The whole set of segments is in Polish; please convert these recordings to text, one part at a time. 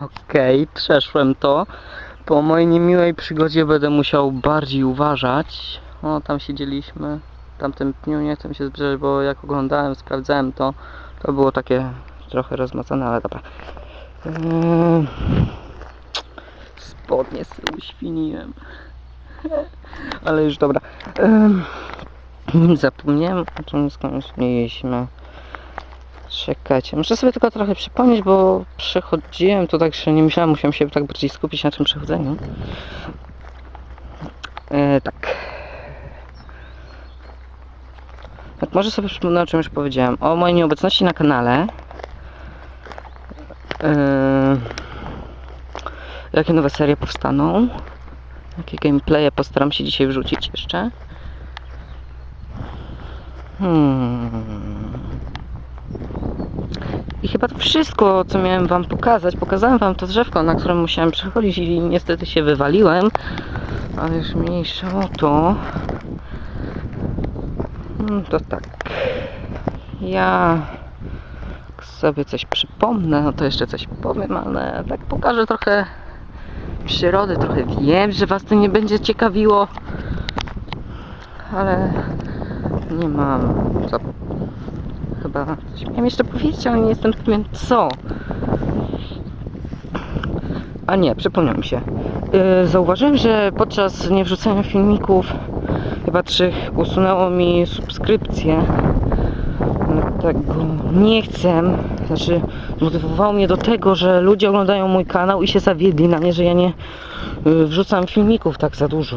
Okej, przeszłem to. Po mojej niemiłej przygodzie będę musiał bardziej uważać. O, tam siedzieliśmy. W tamtym dniu nie chcę się zbliżać, bo jak oglądałem, sprawdzałem to, to było takie trochę rozmacane, ale dobra. Eee, spodnie sobie uświniłem. Ale już dobra. Eee, zapomniałem o czym skończyliśmy. Czekajcie, muszę sobie tylko trochę przypomnieć, bo przechodziłem to tak, że nie myślałem, musiałem się tak bardziej skupić na tym przechodzeniu. E, tak. Tak, może sobie przypomnę, o już powiedziałem. O mojej nieobecności na kanale. E, jakie nowe serie powstaną. Jakie gameplaye postaram się dzisiaj wrzucić jeszcze. Hmm. I chyba to wszystko, co miałem wam pokazać. Pokazałem wam to drzewko, na którym musiałem przechodzić i niestety się wywaliłem. Ale już mniejsza o to. Mm, To tak. Ja sobie coś przypomnę, no to jeszcze coś powiem, ale tak pokażę trochę przyrody, trochę wiem, że was to nie będzie ciekawiło. Ale nie mam co chyba coś miałem jeszcze powiedzieć, ale nie jestem pewien co. A nie, przypomniał mi się. Yy, zauważyłem, że podczas niewrzucania filmików chyba trzech usunęło mi subskrypcję. Dlatego nie chcę. Znaczy, zmotywowało mnie do tego, że ludzie oglądają mój kanał i się zawiedli na mnie, że ja nie yy, wrzucam filmików tak za dużo.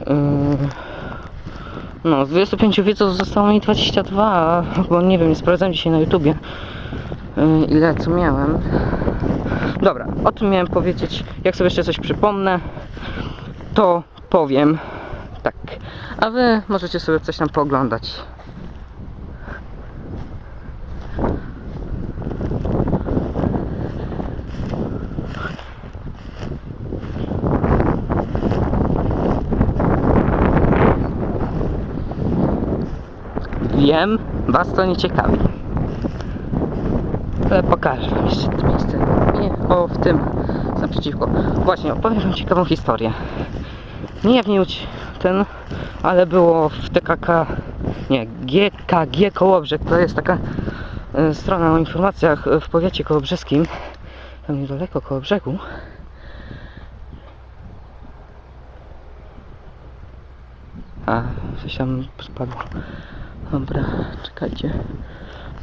Yy, no, z 25 widzów zostało mi 22, bo nie wiem, nie sprawdzałem dzisiaj na YouTubie yy, ile co miałem. Dobra, o tym miałem powiedzieć. Jak sobie jeszcze coś przypomnę, to powiem. Tak. A wy możecie sobie coś tam pooglądać. Wiem, was to nie ciekawi. Ale pokażę wam jeszcze to miejsce. Nie, o, w tym, naprzeciwko. Właśnie, opowiem wam ciekawą historię. Nie w Niuć ten, ale było w TKK, nie, GKG Kołobrzeg. To jest taka e, strona o informacjach w powiecie kołobrzeskim. Tam niedaleko koło brzegu. A, coś tam spadło. Dobra, czekajcie.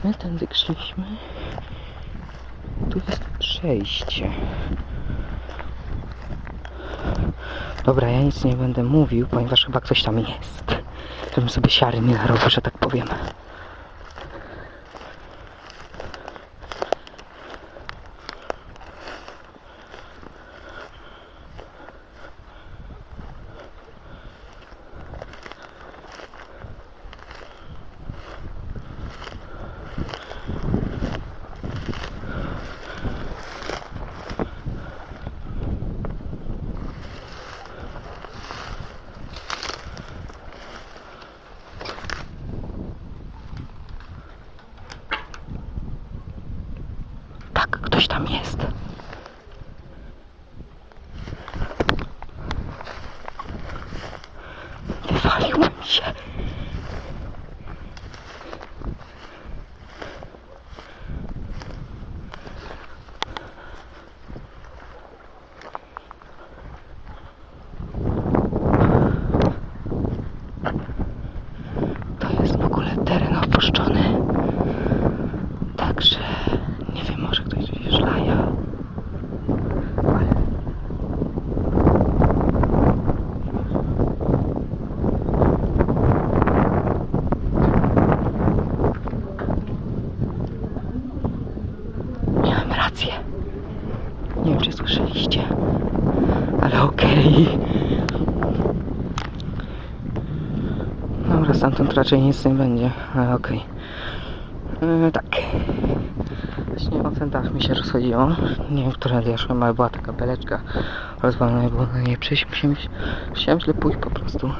My tędy szliśmy. Tu jest przejście. Dobra, ja nic nie będę mówił, ponieważ chyba ktoś tam jest. Żebym sobie siary nie narobił, że tak powiem. Tak, ktoś tam jest. Wywaliłem się. To jest w ogóle teren opuszczony. Także nie wiem, może ktoś tu się szlaja. Ale... Miałem rację. Nie wiem, czy słyszeliście, ale okej. Dobra, stamtąd raczej nic nie będzie, ale okej. Yy, tak. Właśnie o ten dach mi się rozchodziło. Nie wiem, która ja szłem, ale była taka beleczka rozwalona i było na niej przejść. Musiałem, musiałem źle pójść po prostu.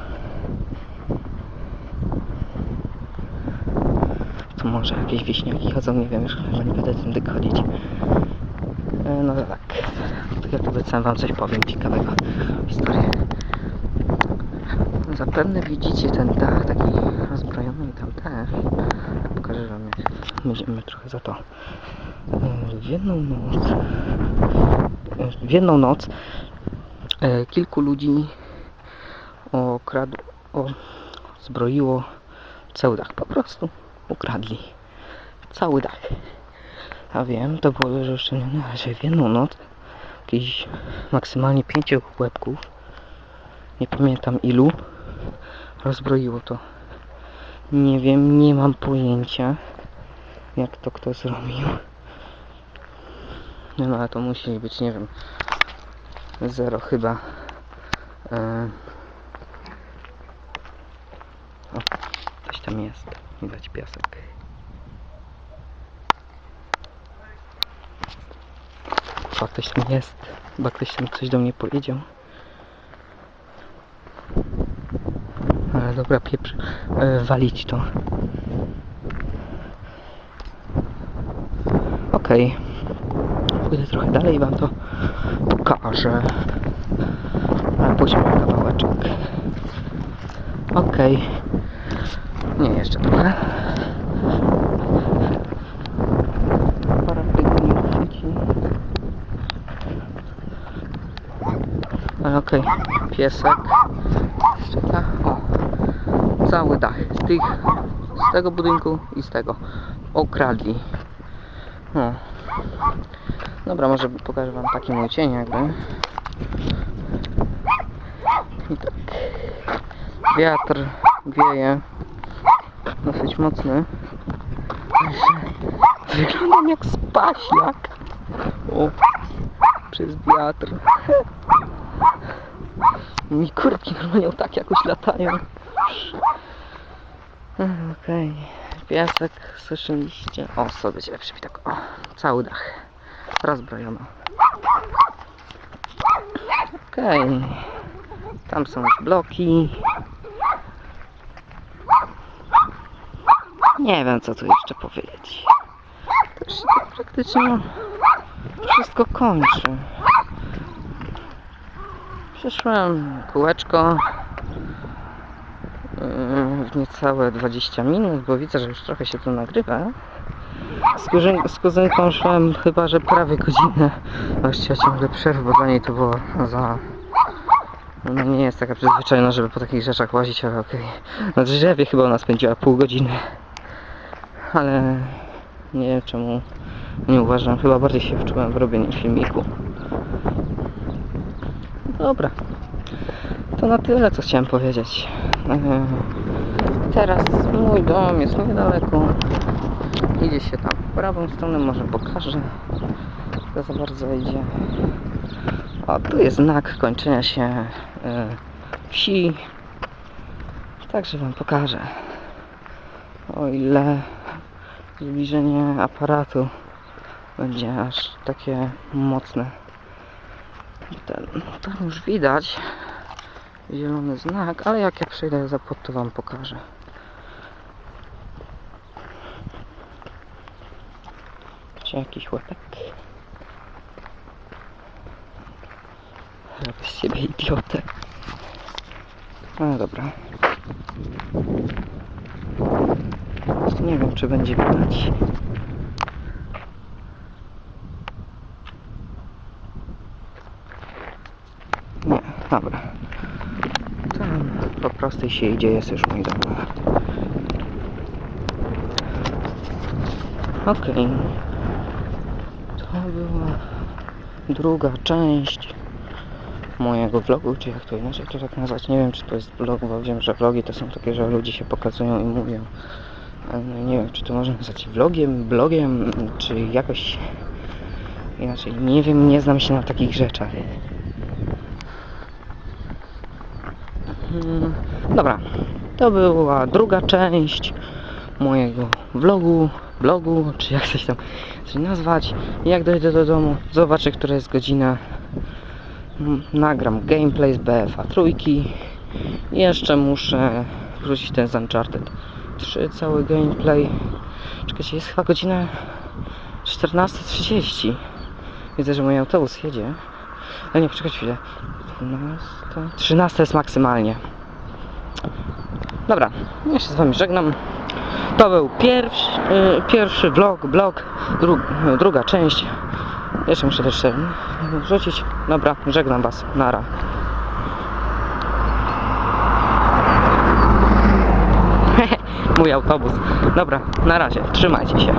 Tu może jakieś wieśniaki chodzą, nie wiem, już chyba nie będę tędy chodzić. E, No tak. Tak jak obiecałem wam coś powiem ciekawego. Historię. Zapewne widzicie ten dach taki rozbrojony i tam też. Pokażę wam jak będziemy trochę za to. W jedną noc w jedną noc e, kilku ludzi okradł, o, zbroiło cały dach. Po prostu ukradli cały dach. A wiem, to było uszczelnione, ale że w jedną noc jakieś maksymalnie pięciu łebków, nie pamiętam ilu, rozbroiło to. Nie wiem, nie mam pojęcia, jak to kto zrobił. No, no ale to musi być, nie wiem, zero chyba. E... O, coś tam jest. Widać piasek. Chyba ktoś tam jest. Chyba ktoś tam coś do mnie powiedział. Ale dobra, pieprz. E, walić to. Okej. Pójdę trochę dalej i wam to pokażę. Ale pójdźmy kawałeczek. Okej. Nie, jeszcze trochę. Ale okej. Piesek. Jeszcze tak. O. Cały dach. Z tych, z tego budynku i z tego. Okradli. No. Dobra, może pokażę wam taki mój cień jakby. I tak. Wiatr wieje. Dosyć mocny. Wyglądam jak spaśniak. O. Przez wiatr. Mi kurtki normalnie tak jakoś latają. Okej. Piasek, suszyliście. O, sobie cię przypitak. O, cały dach. Rozbrojono. Okej. Tam są już bloki. Nie wiem, co tu jeszcze powiedzieć. To się tak praktycznie wszystko kończy. Przeszłem kółeczko yy, w niecałe 20 minut, bo widzę, że już trochę się tu nagrywa. Z, kuzyn, z kuzynką chyba, że prawie godzinę. Właściwie ciągle przerw, bo dla niej to było za... No nie jest taka przyzwyczajona, żeby po takich rzeczach łazić, ale okej. Na drzewie chyba ona spędziła pół godziny. Ale nie wiem czemu nie uważam. Chyba bardziej się wczułem w robieniu filmiku. Dobra. To na tyle, co chciałem powiedzieć. Eee, Teraz mój dom jest niedaleko. Idzie się tam w prawą stronę, może pokażę. To za bardzo idzie. O, tu jest znak kończenia się e, wsi. Także wam pokażę. O ile zbliżenie aparatu będzie aż takie mocne. Ten, tam już widać zielony znak, ale jak ja przejdę za płot, to wam pokażę. Czy jakiś łepek? Robię z siebie idiotę. No dobra. Nie wiem, czy będzie widać. Nie, dobra. Tam po prostej się idzie, jest już mój dom. Okej. To była druga część mojego vlogu, czy jak to inaczej to tak nazwać. Nie wiem, czy to jest vlog, bo wiem, że vlogi to są takie, że ludzie się pokazują i mówią. Ale no nie wiem, czy to można nazwać vlogiem, blogiem, czy jakoś inaczej. Nie wiem, nie znam się na takich rzeczach. Dobra, to była druga część mojego vlogu, blogu, czy jak coś tam coś nazwać. Jak dojdę do domu, zobaczę, która jest godzina. Mm, Nagram gameplay z BFA trójki. Jeszcze muszę wrócić ten z Uncharted 3 cały gameplay. Czekajcie, jest chyba godzina 14.30. Widzę, że mój autobus jedzie. Ale nie, poczekaj chwilę. 12, 13 jest maksymalnie. Dobra, ja się z wami żegnam. To był pierwszy, y, pierwszy vlog, blog, dru, druga część. Jeszcze muszę też sobie wrzucić. Dobra, żegnam was. Nara. Mój autobus. Dobra, na razie. Trzymajcie się.